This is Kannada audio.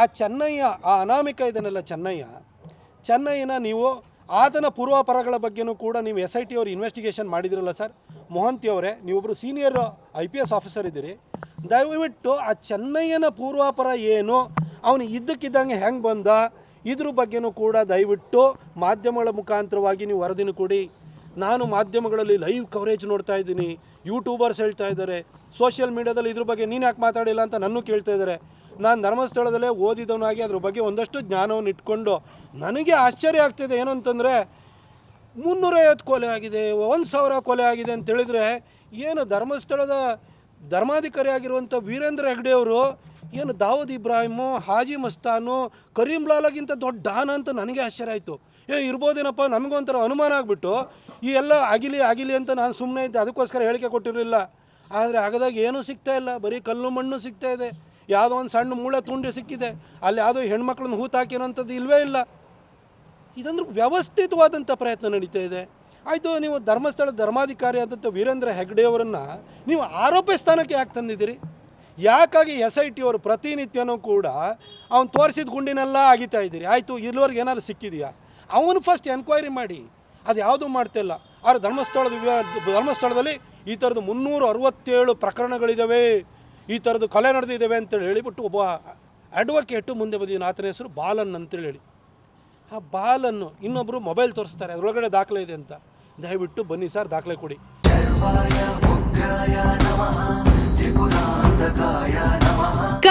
ಆ ಚೆನ್ನಯ್ಯ, ಆ ಅನಾಮಿಕ ಇದನ್ನೆಲ್ಲ ಚೆನ್ನಯ್ಯ. ಚೆನ್ನಯ್ಯನ ನೀವು ಆತನ ಪೂರ್ವಾಪರಗಳ ಬಗ್ಗೆನೂ ಕೂಡ ನೀವು ಎಸ್ ಐ ಟಿ ಅವರು ಇನ್ವೆಸ್ಟಿಗೇಷನ್ ಮಾಡಿದಿರಲ್ಲ ಸರ್? ಮೊಹಂತಿ ಅವರೇ ನೀವೊಬ್ಬರು senior I P S officer ಇದ್ದೀರಿ. ದಯವಿಟ್ಟು ಆ ಚೆನ್ನಯ್ಯನ ಪೂರ್ವಾಪರ ಏನು, ಅವನು ಇದ್ದಕ್ಕಿದ್ದಂಗೆ ಹೆಂಗೆ ಬಂದ, ಇದ್ರ ಬಗ್ಗೆನೂ ಕೂಡ ದಯವಿಟ್ಟು ಮಾಧ್ಯಮಗಳ ಮುಖಾಂತರವಾಗಿ ನೀವು ವರದಿನ ಕೊಡಿ. ನಾನು ಮಾಧ್ಯಮಗಳಲ್ಲಿ ಲೈವ್ ಕವರೇಜ್ ನೋಡ್ತಾ ಇದ್ದೀನಿ ಯೂಟ್ಯೂಬರ್ಸ್ ಹೇಳ್ತಾ ಇದ್ದಾರೆ ಸೋಷಿಯಲ್ ಮೀಡ್ಯಾದಲ್ಲಿ ಇದ್ರ ಬಗ್ಗೆ ನೀನು ಯಾಕೆ ಮಾತಾಡಿಲ್ಲ ಅಂತ ನನ್ನೂ ಕೇಳ್ತಾ ಇದ್ದಾರೆ. ನಾನು ಧರ್ಮಸ್ಥಳದಲ್ಲೇ ಓದಿದವನಾಗಿ ಅದ್ರ ಬಗ್ಗೆ ಒಂದಷ್ಟು ಜ್ಞಾನವನ್ನು ಇಟ್ಕೊಂಡು ನನಗೆ ಆಶ್ಚರ್ಯ ಆಗ್ತಿದೆ ಏನಂತಂದರೆ ಮುನ್ನೂರೈವತ್ತು ಕೊಲೆ ಆಗಿದೆ, ಒಂದು ಸಾವಿರ ಕೊಲೆ ಆಗಿದೆ ಅಂತ ಹೇಳಿದರೆ ಏನು ಧರ್ಮಸ್ಥಳದ ಧರ್ಮಾಧಿಕಾರಿ ಆಗಿರುವಂಥ ವೀರೇಂದ್ರ ಹೆಗ್ಡೆ ಅವರು ಏನು ದಾವೂದ್ ಇಬ್ರಾಹಿಮು, ಹಾಜಿ ಮಸ್ತಾನು, ಕರೀಂ ಲಾಲಾಗಿಂತ ದೊಡ್ಡ ಡಾನ್ ಅಂತ ನನಗೆ ಆಶ್ಚರ್ಯ ಆಯಿತು. ಏ, ಇರ್ಬೋದೇನಪ್ಪ ನಮಗೊಂಥರ ಅನುಮಾನ ಆಗಿಬಿಟ್ಟು ಈ ಎಲ್ಲ ಆಗಿಲಿ ಆಗಿಲಿ ಅಂತ ನಾನು ಸುಮ್ಮನೆ ಇದ್ದೆ, ಅದಕ್ಕೋಸ್ಕರ ಹೇಳಿಕೆ ಕೊಟ್ಟಿರಲಿಲ್ಲ. ಆದರೆ ಆಗದಾಗ ಏನೂ ಸಿಗ್ತಾ ಇಲ್ಲ, ಬರೀ ಕಲ್ಲು ಮಣ್ಣು ಸಿಗ್ತಾ ಇದೆ. ಯಾವುದೋ ಒಂದು ಸಣ್ಣ ಮೂಳೆ ತುಂಡು ಸಿಕ್ಕಿದೆ. ಅಲ್ಲಿ ಯಾವುದೋ ಹೆಣ್ಮಕ್ಳನ್ನ ಹೂತಾಕಿರೋಂಥದ್ದು ಇಲ್ವೇ ಇಲ್ಲ. ಇದಂದ್ರೆ ವ್ಯವಸ್ಥಿತವಾದಂಥ ಪ್ರಯತ್ನ ನಡೀತಾ ಇದೆ. ಆಯಿತು, ನೀವು ಧರ್ಮಸ್ಥಳ ಧರ್ಮಾಧಿಕಾರಿ ಆದಂಥ ವೀರೇಂದ್ರ ಹೆಗ್ಡೆಯವರನ್ನು ನೀವು ಆರೋಪಿ ಸ್ಥಾನಕ್ಕೆ ಯಾಕೆ ತಂದಿದ್ದೀರಿ? ಯಾಕಾಗಿ ಎಸ್ ಐ ಟಿ ಅವರು ಪ್ರತಿನಿತ್ಯನೂ ಕೂಡ ಅವನು ತೋರಿಸಿದ ಗುಂಡಿನೆಲ್ಲ ಅಗಿತಾ ಇದ್ದೀರಿ? ಆಯಿತು, ಇಲ್ಲಿವರೆಗೆ ಏನಾದ್ರು ಸಿಕ್ಕಿದೆಯಾ? ಅವನು ಫಸ್ಟ್ ಎನ್ಕ್ವೈರಿ ಮಾಡಿ, ಅದು ಯಾವುದೂ ಮಾಡ್ತಿಲ್ಲ ಆದರೆ ಧರ್ಮಸ್ಥಳದ ಧರ್ಮಸ್ಥಳದಲ್ಲಿ ಈ ಥರದ್ದು ಮುನ್ನೂರ ಅರವತ್ತೇಳು ಪ್ರಕರಣಗಳಿದ್ದಾವೆ ಈ ಥರದ್ದು ಕಲೆ ನಡೆದಿದ್ದೇವೆ ಅಂತೇಳಿ ಹೇಳಿಬಿಟ್ಟು ಒಬ್ಬ ಅಡ್ವೊಕೇಟು ಮುಂದೆ ಬಂದಿದ್ದೀನಿ ಆತನ ಹೆಸರು ಬಾಲನ್ ಅಂತೇಳಿ ಹೇಳಿ. ಆ ಬಾಲನ್ನು ಇನ್ನೊಬ್ಬರು ಮೊಬೈಲ್ ತೋರಿಸ್ತಾರೆ. ಅದರೊಳಗಡೆ ದಾಖಲೆ ಇದೆ ಅಂತ. ದಯವಿಟ್ಟು ಬನ್ನಿ ಸರ್, ದಾಖಲೆ ಕೊಡಿ.